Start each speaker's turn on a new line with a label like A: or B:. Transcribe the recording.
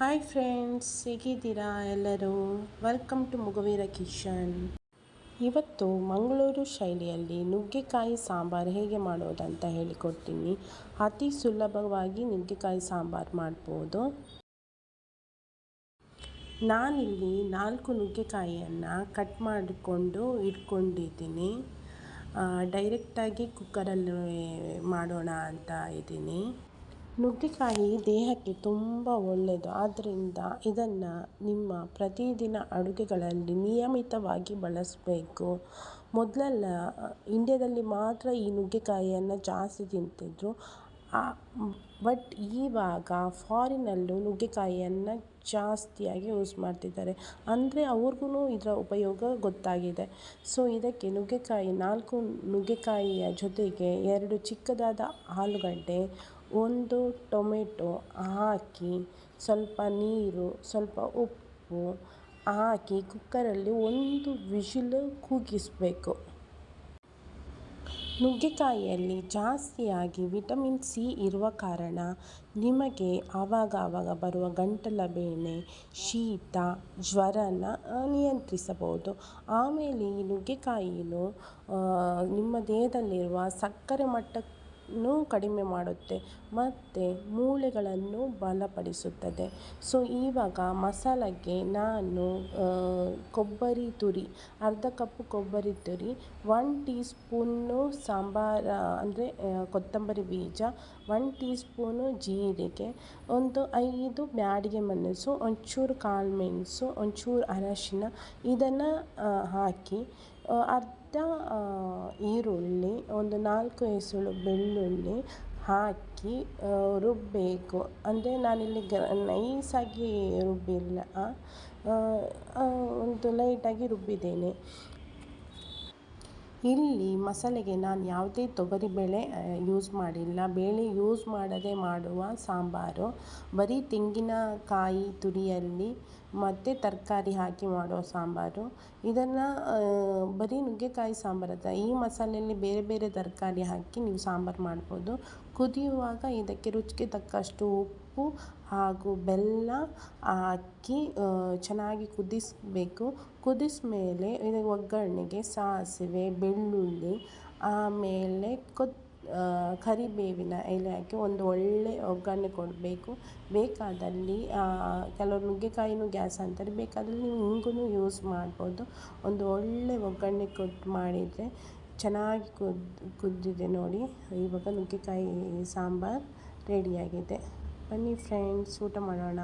A: Hi friends ಹೇಗಿದ್ದೀರಾ ಎಲ್ಲರೂ? Welcome to ಮುಗವೀರ Kishan ಇವತ್ತು ಮಂಗಳೂರು ಶೈಲಿಯಲ್ಲಿ ನುಗ್ಗೆಕಾಯಿ ಸಾಂಬಾರು ಹೇಗೆ ಮಾಡೋದಂತ ಹೇಳಿಕೊಡ್ತೀನಿ. ಅತಿ ಸುಲಭವಾಗಿ ನುಗ್ಗೆಕಾಯಿ ಸಾಂಬಾರು ಮಾಡ್ಬೋದು. ನಾನಿಲ್ಲಿ ನಾಲ್ಕು ನುಗ್ಗೆಕಾಯಿಯನ್ನು ಕಟ್ ಮಾಡಿಕೊಂಡು ಇಟ್ಕೊಂಡಿದ್ದೀನಿ. ಡೈರೆಕ್ಟಾಗಿ ಕುಕ್ಕರಲ್ಲಿ ಮಾಡೋಣ ಅಂತ ಇದ್ದೀನಿ. ನುಗ್ಗೆಕಾಯಿ ದೇಹಕ್ಕೆ ತುಂಬ ಒಳ್ಳೆಯದು. ಆದ್ದರಿಂದ ಇದನ್ನು ನಿಮ್ಮ ಪ್ರತಿದಿನ ಅಡುಗೆಗಳಲ್ಲಿ ನಿಯಮಿತವಾಗಿ ಬಳಸಬೇಕು. ಮೊದಲೆಲ್ಲ, ಇಂಡ್ಯಾದಲ್ಲಿ ಮಾತ್ರ ಈ ನುಗ್ಗೆಕಾಯಿಯನ್ನು ಜಾಸ್ತಿ ತಿಂತಿದ್ದರು ಬಟ್ ಇವಾಗ ಫಾರಿನಲ್ಲೂ ನುಗ್ಗೆಕಾಯಿಯನ್ನು ಜಾಸ್ತಿಯಾಗಿ ಯೂಸ್ ಮಾಡ್ತಿದ್ದಾರೆ. ಅಂದರೆ ಅವ್ರಿಗೂ ಇದರ ಉಪಯೋಗ ಗೊತ್ತಾಗಿದೆ. ಸೊ ಇದಕ್ಕೆ ನುಗ್ಗೆಕಾಯಿ, ನಾಲ್ಕು ನುಗ್ಗೆಕಾಯಿಯ ಜೊತೆಗೆ ಎರಡು ಚಿಕ್ಕದಾದ ಆಲೂಗಡ್ಡೆ, ಒಂದು ಟೊಮೆಟೊ ಹಾಕಿ ಸ್ವಲ್ಪ ನೀರು, ಸ್ವಲ್ಪ ಉಪ್ಪು ಹಾಕಿ ಕುಕ್ಕರಲ್ಲಿ ಒಂದು ವಿಶಿಲ್ ಕೂಗಿಸಬೇಕು ನುಗ್ಗೆಕಾಯಿಯಲ್ಲಿ ಜಾಸ್ತಿಯಾಗಿ ವಿಟಮಿನ್ ಸಿ ಇರುವ ಕಾರಣ ನಿಮಗೆ ಆವಾಗ ಆವಾಗ ಬರುವ ಗಂಟಲ ಬೇನೆ, ಶೀತ, ಜ್ವರನ ನಿಯಂತ್ರಿಸಬಹುದು. ಆಮೇಲೆ ಈ ನುಗ್ಗೆಕಾಯಿನು ನಿಮ್ಮ ದೇಹದಲ್ಲಿರುವ ಸಕ್ಕರೆ ಮಟ್ಟ ಕಡಿಮೆ ಮಾಡುತ್ತೆ, ಮತ್ತು ಮೂಳೆಗಳನ್ನು ಬಲಪಡಿಸುತ್ತದೆ. ಸೊ ಇವಾಗ ಮಸಾಲೆಗೆ ನಾನು ಕೊಬ್ಬರಿ ತುರಿ, ಅರ್ಧ ಕಪ್ ಕೊಬ್ಬರಿ ತುರಿ ಒನ್ ಟೀ ಸ್ಪೂನು ಸಾಂಬಾರು, ಅಂದರೆ ಕೊತ್ತಂಬರಿ ಬೀಜ ಒನ್ ಟೀ ಸ್ಪೂನು ಜೀರಿಗೆ, ಒಂದು ಐದು ಬ್ಯಾಡಿಗೆ ಮೆಣಸು, ಒಂಚೂರು ಕಾಳು ಮೆಣಸು, ಒಂಚೂರು ಅರಶಿನ, ಇದನ್ನು ಹಾಕಿ ಅರ್ಧ ಈರುಳ್ಳಿ, ಒಂದು ನಾಲ್ಕು ಎಸಳು ಬೆಳ್ಳುಳ್ಳಿ ಹಾಕಿ ರುಬ್ಬಬೇಕು ಅಂದರೆ ನಾನಿಲ್ಲಿ ಗ, ನೈಸಾಗಿ ರುಬ್ಬಿಲ್ಲ. ಒಂದು ಲೈಟಾಗಿ ರುಬ್ಬಿದ್ದೇನೆ. ಇಲ್ಲಿ ಮಸಾಲೆಗೆ ನಾನು ಯಾವುದೇ ತೊಗರಿ ಬೇಳೆ ಯೂಸ್ ಮಾಡಿಲ್ಲ. ಬೇಳೆ ಯೂಸ್ ಮಾಡದೆ ಮಾಡುವ ಸಾಂಬಾರು. ಬರೀ ತೆಂಗಿನಕಾಯಿ ತುರಿಯಲ್ಲಿ ಮತ್ತು ತರಕಾರಿ ಹಾಕಿ ಮಾಡುವ ಸಾಂಬಾರು. ಇದನ್ನು ಬರೀ ನುಗ್ಗೆಕಾಯಿ ಸಾಂಬಾರು ಈ ಮಸಾಲೆಯಲ್ಲಿ ಬೇರೆ ಬೇರೆ ತರಕಾರಿ ಹಾಕಿ ನೀವು ಸಾಂಬಾರು ಮಾಡ್ಬೋದು. ಕುದಿಯುವಾಗ ಇದಕ್ಕೆ ರುಚಿಗೆ ತಕ್ಕಷ್ಟು ಉಪ್ಪು ಹಾಗೂ ಬೆಲ್ಲ ಹಾಕಿ ಚೆನ್ನಾಗಿ ಕುದಿಸಬೇಕು. ಕುದಿಸ್ಮೇಲೆ ಇದು ಒಗ್ಗರಣೆಗೆ ಸಾಸಿವೆ, ಬೆಳ್ಳುಳ್ಳಿ, ಆಮೇಲೆ ಕೊತ್ ಕರಿಬೇವಿನ ಎಲೆ ಹಾಕಿ ಒಂದು ಒಳ್ಳೆ ಒಗ್ಗರಣೆ ಕೊಡಬೇಕು. ಬೇಕಾದಲ್ಲಿ ಕೆಲವರು ನುಗ್ಗೆಕಾಯಿನೂ ಗ್ಯಾಸ್ ಅಂತಾರೆ. ಬೇಕಾದಲ್ಲಿ ನೀವು ಹಿಂಗೂ ಯೂಸ್ ಮಾಡ್ಬೋದು. ಒಂದು ಒಳ್ಳೆ ಒಗ್ಗರಣೆ ಕೊಟ್ಟು ಮಾಡಿದರೆ ಚೆನ್ನಾಗಿ ಕುದ್ ಕುದ್ದಿದೆ ನೋಡಿ. ಇವಾಗ ನುಗ್ಗೆಕಾಯಿ ಸಾಂಬಾರು ರೆಡಿಯಾಗಿದೆ ಬನ್ನಿ ಫ್ರೆಂಡ್ಸ್ ಊಟ ಮಾಡೋಣ.